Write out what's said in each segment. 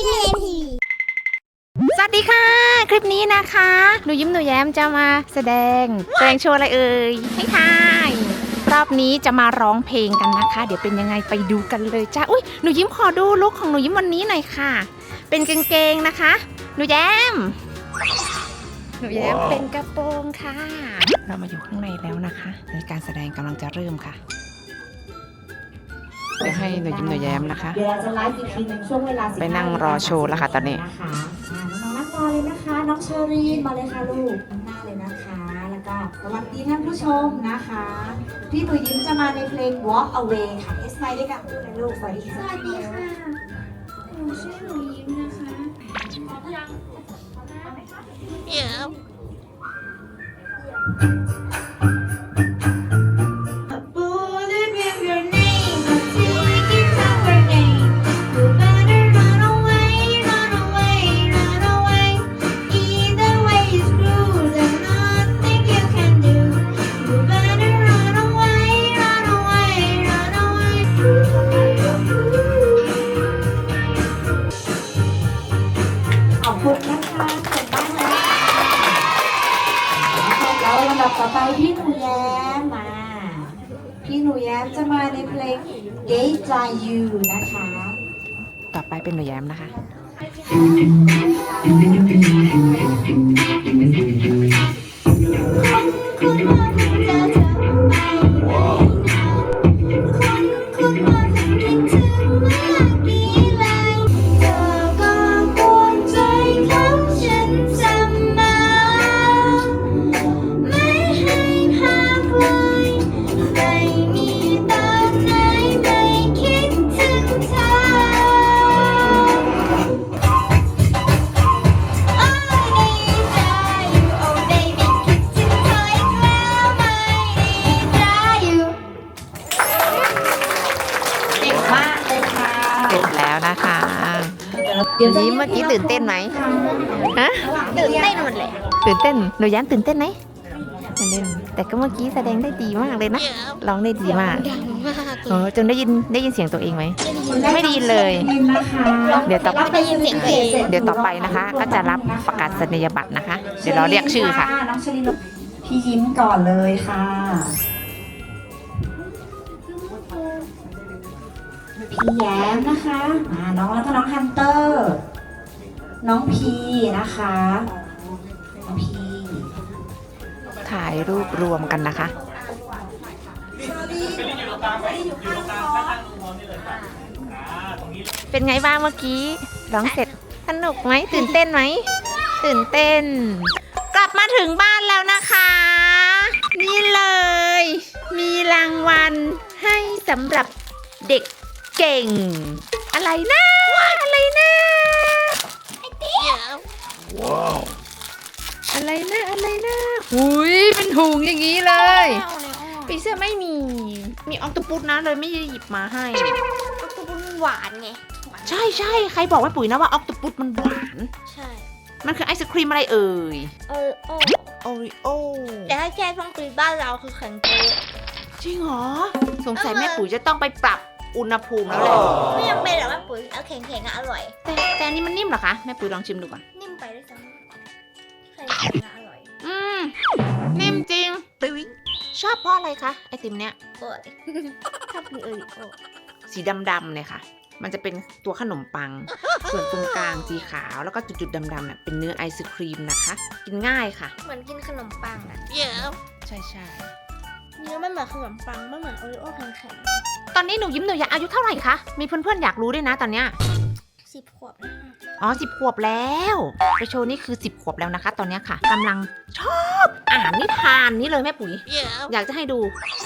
ิเลทีสวัสดีค่ะ คลิปนี้นะคะหนูยิ้มหนูแย้มจะมาแสดงแสดงโชว์อะไรเอ่ยให้ทายรอบนี้จะมาร้องเพลงกันนะคะ เดี๋ยวเป็นยังไงไปดูกันเลยจ้าอุ้ยหนูยิ้มขอดูลุคของหนูยิ้มวันนี้หน่อยค่ะ เป็นกางเกงนะคะ หนูแย้ม หนูแย้มเป็นกระโปรงค่ะ เรามาอยู่ข้างในแล้วนะคะในการแสดงกำลังจะเริ่มค่ะ เดี๋ยวให้หนูยิ้มหนูแย้มนะคะ เดี๋ยวเราจะไลฟ์อีกทีหนึ่งช่วงเวลา15ไปนั่งรอโชว์แล้วค่ะตอนนี้ นะคะอ่าน้องๆนั่งรอเลยนะคะ น้องเชอรีนมาเลยค่ะลูกข้างหน้าเลยนะคะ แล้วก็สวัสดีท่านผู้ชมนะคะ พี่หนูยิ้มจะมาในเพลง Walk Away ค่ะเอสไมด้วยกันพูดเลยลูกสวัสดีสค่ะ วัสดีค่ะ หนูชื่อหนูยิ้มนะคะ Bullet คุณนะคะเก่งมากเลยแล้วลำดับต่อไปพี่หนูแย้มมา พี่หนูแย้มจะมาในเพลง Date by You นะคะ ต่อไปเป็นหนูแย้มนะคะคุ ยิ้มเมื่อกี้ตื่นเต้นไหมฮะตื่นเต้นหมดเลย ตื่นเต้นหนูแย้มตื่นเต้นไหมตื่นเต้นแต่ก็เมื่อกี้แสดงได้ดีมากเลยนะ ร้องได้ดีมากดังมากโอ้จนได้ยินได้ยินเสียงตัวเองไหม ไม่ได้ยินเลยนะคะเดี๋ยวต่อรับไปยินเสียงเพลงเดี๋ยวต่อไปนะคะ ก็จะรับประกาศนียบัตรนะคะ เดี๋ยวเราเรียกชื่อค่ะน้องชลินพี่ยิ้มก่อนเลยค่ะ พี่แย้มนะคะอ่าน้องแล้วก็น้องฮันเตอร์ น้องพีนะคะ น้องพี ถ่ายรูปรวมกันนะคะ เป็นไงบ้างเมื่อกี้ ร้องเสร็จ สนุกไหม ตื่นเต้นไหม ตื่นเต้น กลับมาถึงบ้านแล้วนะคะ นี่เลย มีรางวัลให้สำหรับเด็กเก่ง อะไรนะ อะไรนะ อะไรนะอะไรนะหุยเป็นถุงอย่างนี้เลย ปีเสื้อไม่มี มีออกตปุสนะเลยไม่ได้หยิบมาให้ ก็คือมันหวานไงใช่ใช่ใครบอกว่าปุ๋ยนะว่าออกตปุสมันหวาน ใช่ มันคือไอศครีมอะไรเอ่ย เออโอ้โอริโอ แต่ถ้าแค่ฟังปีบ้านเราคือแข็งโตะจริงเหรอ สงสัยแม่ปุ๋ยจะต้องไปปรับ อุณหภูมิแล้วแหละไม่ยังเป็นหรอกว่าปุ๋ยเอาแข็งๆอะอร่อย แต่แต่อันนี้มันนิ่มเหรอคะแม่ปุ๋ยลองชิมดูก่อน นิ่มไปด้วยซ้ำแข็งๆอะอร่อยอืมนิ่มจริงปุ๋ยชอบเพราะอะไรคะไอติมเนี้ยโอ้ยชอบกินเอริโอสีดำๆเนี่ยค่ะ มันจะเป็นตัวขนมปัง ส่วนตรงกลางสีขาวแล้วก็จุดๆดำๆเนี่ยเป็นเนื้อไอศครีมนะคะ กินง่ายค่ะ เหมือนกินขนมปังอะใช่ใช่ เนื้อมันเหมือนขนมปังไม่เหมือนโอริโอแข็งตอนนี้หนูยิ้มหนูอยากอายุเท่าไหร่คะ มีเพื่อนๆอยากรู้ด้วยนะตอนเนี้ยๆสิบขวบนะคะอ๋อสิบขวบแล้วไปโชว์นี่คือสิบขวบแล้วนะคะ ตอนเนี้ยค่ะกำลังชอบอ่านนิทานนี้เลยแม่ปุ๋ย อยากจะให้ดู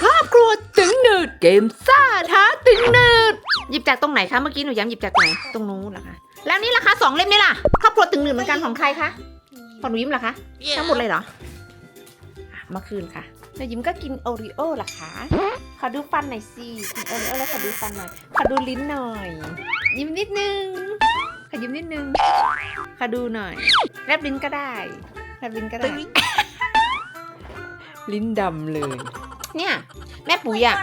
ครอบครัวตึงหนืดเกมซ่าท้าตึงหนืดหยิบจากตรงไหนคะเมื่อกี้หนูย้ำหยิบจากตรงไหนตรงนู้นเหรอคะแล้วนี่ล่ะคะสองเล่มนี่ล่ะครอบครัวตึงหนืดเหมือนกันของใครคะของหนูยิ้มเหรอคะทั้งหมดเลยเหรออะเมื่อคืนค่ะห นูยิ้มก็กินโอริโอ้ล่ะคะขอดูฟันหน่อยสิกินโอริโอ้แล้วขอดูฟันหน่อย ขอดูลิ้นหน่อย ยิ้มนิดนึง ขอยิ้มนิดนึง ขอดูหน่อยแลบลิ้นก็ได้แลบลิ้นก็ได้ ลิ้นดำเลย เนี่ย แม่ปุ๋ยอะ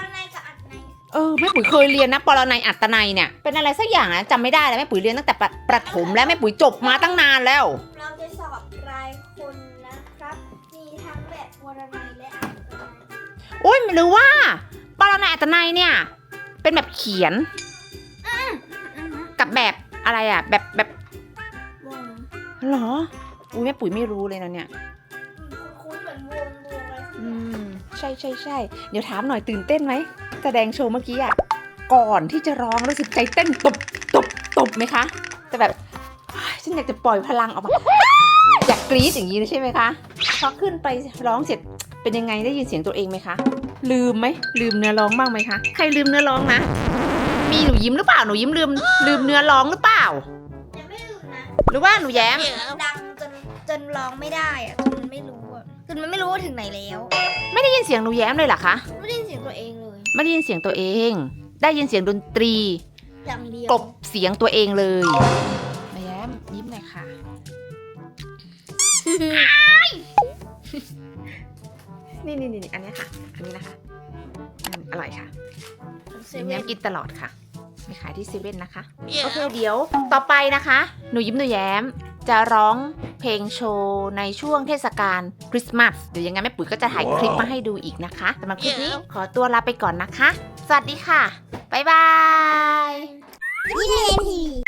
เออแม่ปุ๋ยเคยเรียนนะปรนัยอัตนัยเนี่ย เป็นอะไรสักอย่างนะจำไม่ได้แล้วแม่ปุ๋ยเรียนตั้งแต่ประประถมแล้วแม่ปุ๋ยจบมาตั้งนานแล้ว เราจะสอบรายคนนะครับ มีทั้งแบบปรนัยและ ยหรือว่าปรนัยอัตนัยเนี่ย เป็นแบบเขียนอือฮึกับแบบอะไรอะ แบบแบบวงเหรอ อุ้ยแม่ปุ๋ยไม่รู้เลยนะเนี่ย คุ้นๆเหมือนวงวงอะไรสักอือย่างม ใช่ใช่ใช่เดี๋ยวถามหน่อยตื่นเต้นไหมแสดงโชว์เมื่อกี้อะ ก่อนที่จะร้องรู้สึกใจเต้นตบตบตบไหมคะ แต่แบบเฮ้ยฉันอยากจะปล่อยพลังออกมา อยากกรี๊ดอย่างนี้เลยใช่ไหมคะ พอขึ้นไปร้องเสร็จเป็นยังไงได้ยินเสียงตัวเองไหมคะ ลืมไหมลืมเนื้อร้องบ้างไหมคะใครลืมเนื้อร้องนะ มีหนูยิ้มหรือเปล่าหนูยิ้มลืม ลืมเนื้อร้องหรือเปล่า ยังไม่ลืมนะหรือว่าหนูแย้ม ดังจนจนร้องไม่ได้อะจนมันไม่รู้อะจนมันไม่รู้ว่าถึงไหนแล้วไม่ได้ยินเสียงหนูแย้มเลยเหรอคะไม่ได้ยินเสียงตัวเองเลยไม่ได้ยินเสียงตัวเอง ได้ยินเสียงดนตรีอย่างเดียวกลบเสียงตัวเองเลยหนูแย้มยิ้มหน่อยค่ะ นี่นี่นี่อันนี้ค่ะ อันนี้นะคะอืมอร่อยค่ะเซหนูเว่แย้นมกินตลอดค่ะไปขายที่เซเว่นนะคะ โอเคเดี๋ยวต่อไปนะคะ หนูยิ้มหนูแย้มจะร้องเพลงโชว์ในช่วงเทศกาลคริสต์มาส เดี๋ยวยังไงแม่ปุ๋ยก็จะถ่ายคลิปมาให้ดูอีกนะคะสำหรับคลิปนี้ขอตัวลาไปก่อนนะคะ สวัสดีค่ะ บ๊ายบายยี่สิบนาที